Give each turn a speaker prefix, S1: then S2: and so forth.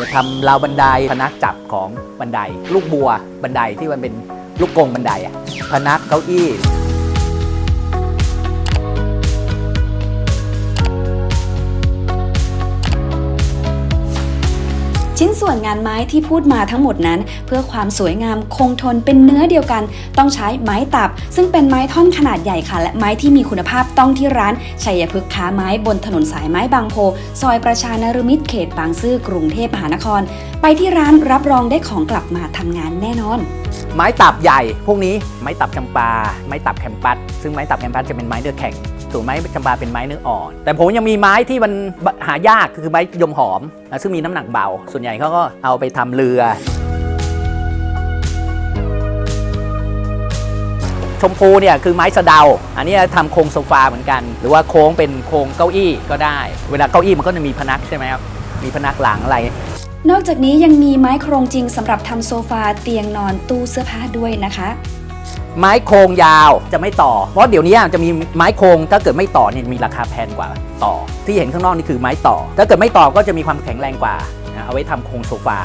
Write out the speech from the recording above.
S1: จะทำราวบันไดพนักจับของบันได ลูกบัวบันไดที่มันเป็นลูกกงบันไดอะพนักเก้าอี้
S2: ชิ้นส่วนงานไม้ที่พูดมาทั้งหมดนั้น เพื่อความสวยงามคงทนเป็นเนื้อเดียวกัน ต้องใช้ไม้ตับ ซึ่งเป็นไม้ท่อนขนาดใหญ่ค่ะ และไม้ที่มีคุณภาพต้องที่ร้านชัยพฤกษ์ค้าไม้บนถนนสายไม้บางโพ ซอยประชานรมิตรเขตบางซื่อกรุงเทพมหานคร ไปที่ร้านรับรองได้ของกลับมาทำงานแน่นอน
S1: ไม้ตับใหญ่ พวกนี้ไม้ตับจำปา ไม้ตับแคมปัสซึ่งไม้ตับแคมปัสจะเป็นไม้เนื้อแข็ง ส่วนไม้จำปาเป็นไม้เนื้ออ่อน แต่ผมยังมีไม้ที่มันหายากคือไม้ยมหอมนะซึ่งมีน้ำหนักเบา ส่วนใหญ่เขาก็เอาไปทำเรือชมพูเนี่ยคือไม้สะเดา อันนี้ทำโครงโซฟาเหมือนกัน หรือว่าโค้งเป็นโครงเก้าอี้ก็ได้ เวลาเก้าอี้มันก็จะมีพนักใช่ไหมครับ มีพนักหลังอะไร
S2: นอกจากนี้ยังมีไม้โครงจริงสำหรับทำโซฟาเตียงนอนตู้เสื้อผ้าด้วยนะคะ
S1: ไม้โครงยาวจะไม่ต่อ เพราะเดี๋ยวนี้จะมีไม้โครงถ้าเกิดไม่ต่อเนี่ยมีราคาแพงกว่าต่อ ที่เห็นข้างนอกนี่คือไม้ต่อ ถ้าเกิดไม่ต่อก็จะมีความแข็งแรงกว่าเอาไว้ทำโครงโซฟา